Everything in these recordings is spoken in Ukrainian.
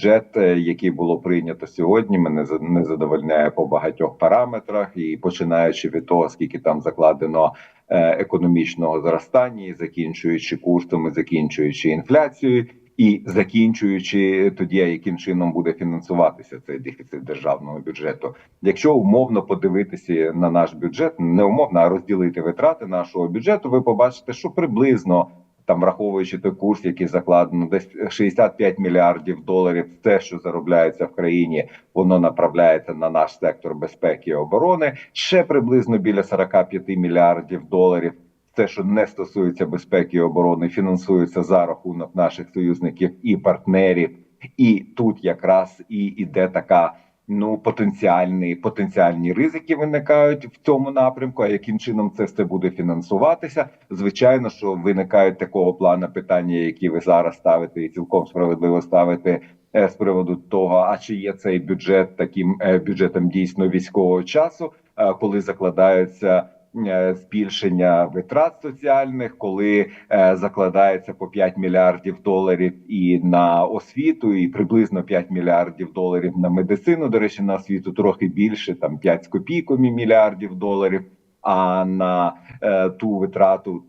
бюджет, е, який було прийнято сьогодні, мене не задовольняє по багатьох параметрах, і починаючи від того, скільки там закладено е, економічного зростання, і закінчуючи курсом, і закінчуючи інфляцією, і закінчуючи тоді, яким чином буде фінансуватися цей дефіцит державного бюджету. Якщо умовно подивитися на наш бюджет, не умовно, а розділити витрати нашого бюджету, ви побачите, що приблизно там, враховуючи той курс, який закладено, десь 65 мільярдів доларів, те, що заробляється в країні, воно направляється на наш сектор безпеки і оборони. Ще приблизно біля 45 мільярдів доларів. Те, що не стосується безпеки і оборони, фінансується за рахунок наших союзників і партнерів. І тут якраз і іде така ну потенціальні потенціальні ризики виникають в цьому напрямку. А яким чином це все буде фінансуватися? Звичайно, що виникають такого плану питання, які ви зараз ставите, і цілком справедливо ставите е, з приводу того, а чи є цей бюджет таким е, бюджетом дійсно військового часу, е, коли закладаються. Е, Збільшення витрат соціальних, коли е, закладається по 5 мільярдів доларів і на освіту, і приблизно 5 мільярдів доларів на медицину. До речі, на освіту трохи більше, там 5 з копійками мільярдів доларів. А на е, ту витрату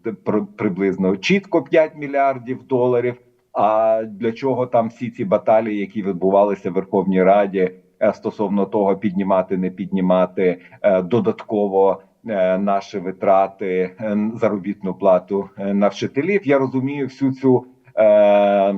приблизно чітко 5 мільярдів доларів. А для чого там всі ці баталії, які відбувалися в Верховній Раді е, стосовно того, піднімати, не піднімати е, додатково наші витрати, е, заробітну плату е, на вчителів? Я розумію всю цю. Е,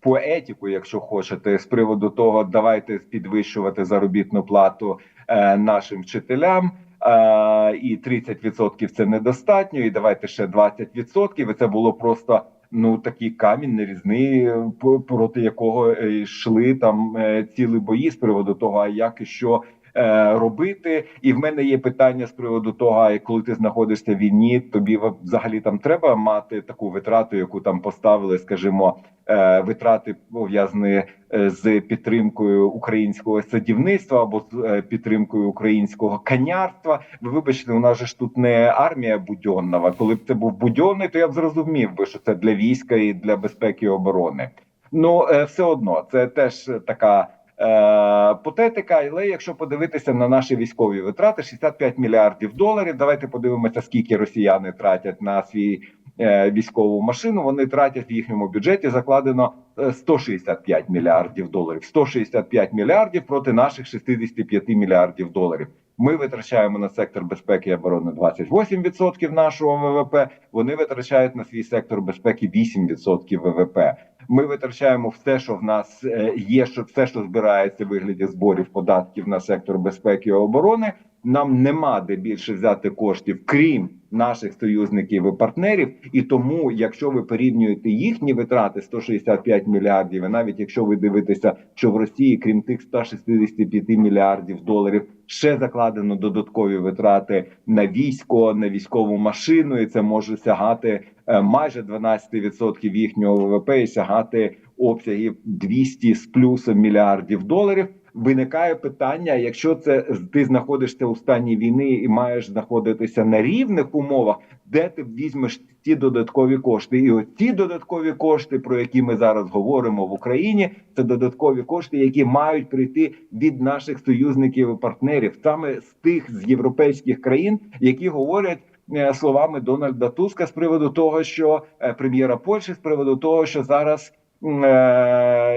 Поетику, якщо хочете, з приводу того, давайте підвищувати заробітну плату е, нашим вчителям, е, і 30% це недостатньо, і давайте ще 20%. І це було просто ну такий камінь нерізний, е, проти якого е, йшли там е, ціли бої з приводу того, а як і що. Е, Робити, і в мене є питання з приводу того, коли ти знаходишся в війні, тобі взагалі там треба мати таку витрату, яку там поставили, скажімо, е, витрати пов'язані е, з підтримкою українського садівництва або з підтримкою українського канярства. Ви вибачте, у нас же ж тут не армія Будьоннова. Коли б це був Будьонний, то я б зрозумів би, що це для війська і для безпеки і оборони. Ну все одно, це теж така. Е, потетика, але якщо подивитися на наші військові витрати, 65 мільярдів доларів. Давайте подивимося, скільки росіяни тратять на свій е, військову машину. Вони тратять в їхньому бюджеті закладено е, 165 мільярдів доларів. 165 мільярдів проти наших 65 мільярдів доларів. Ми витрачаємо на сектор безпеки і оборони 28% нашого ВВП. Вони витрачають на свій сектор безпеки 8% ВВП. Ми витрачаємо все, що в нас е, є, що все, що збирається в вигляді зборів податків на сектор безпеки і оборони. Нам нема де більше взяти коштів, крім наших союзників і партнерів. І тому, якщо ви порівнюєте їхні витрати 165 мільярдів, і навіть якщо ви дивитеся, що в Росії, крім тих 165 мільярдів доларів, ще закладено додаткові витрати на військо, на військову машину, і це може сягати е, майже 12% їхнього ВВП і сягати обсягів 200 з плюсом мільярдів доларів. Виникає питання: якщо це ти знаходишся у стані війни і маєш знаходитися на рівних умовах, де ти візьмеш ті додаткові кошти? І оці додаткові кошти, про які ми зараз говоримо в Україні, це додаткові кошти, які мають прийти від наших союзників і партнерів, саме з тих з європейських країн, які говорять. е, Словами Дональда Туска з приводу того, що е, прем'єра Польщі з приводу того, що зараз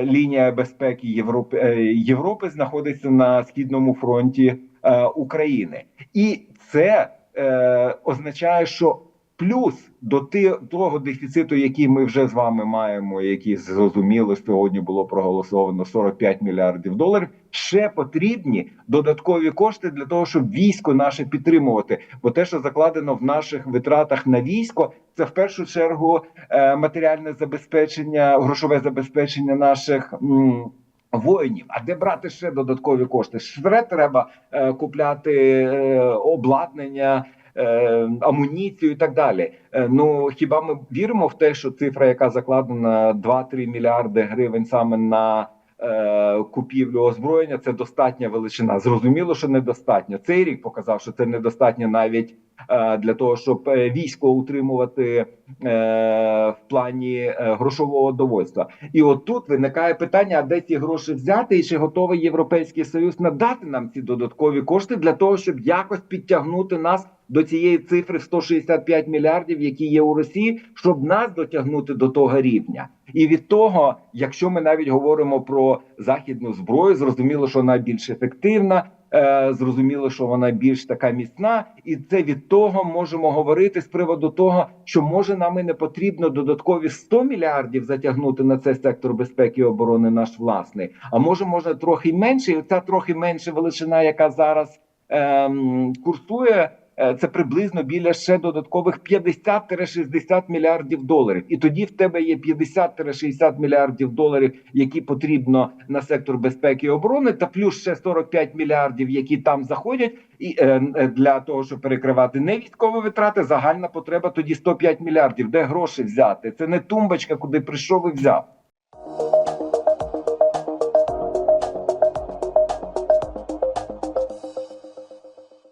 лінія безпеки Європи е, Європи знаходиться на східному фронті е, України, і це е, означає, що плюс до того дефіциту, який ми вже з вами маємо, який зрозуміло сьогодні було проголосовано 45 мільярдів доларів. Ще потрібні додаткові кошти для того, щоб військо наше підтримувати. Бо те, що закладено в наших витратах на військо, це в першу чергу е, матеріальне забезпечення, грошове забезпечення наших. Воїнів, а де брати ще додаткові кошти? Ще треба е, купляти е, обладнання, е, амуніцію і так далі. Е, ну хіба ми віримо в те, що цифра, яка закладена 2-3 мільярди гривень саме на купівлю озброєння це достатня величина. Зрозуміло, що недостатньо. Цей рік показав, що це недостатньо навіть е, для того, щоб е, військо утримувати е, в плані е, грошового довольства. І от тут виникає питання: а де ці гроші взяти, і чи готовий Європейський Союз надати нам ці додаткові кошти для того, щоб якось підтягнути нас до цієї цифри в 165 мільярдів, які є у Росії, щоб нас дотягнути до того рівня. І від того, якщо ми навіть говоримо про західну зброю, зрозуміло, що вона більш ефективна. е, Зрозуміло, що вона більш така міцна, і це від того можемо говорити з приводу того, що може нам і не потрібно додаткові 100 мільярдів затягнути на цей сектор безпеки і оборони наш власний. А може, може трохи менше, і ця трохи менша величина, яка зараз ем, курсує. Е, Це приблизно біля ще додаткових 50-60 мільярдів доларів, і тоді в тебе є 50-60 мільярдів доларів, які потрібно на сектор безпеки і оборони, та плюс ще 45 мільярдів, які там заходять, і е, е, для того, щоб перекривати не військові витрати, загальна потреба тоді 105 мільярдів. Де гроші взяти? Це не тумбочка, куди прийшов і взяв.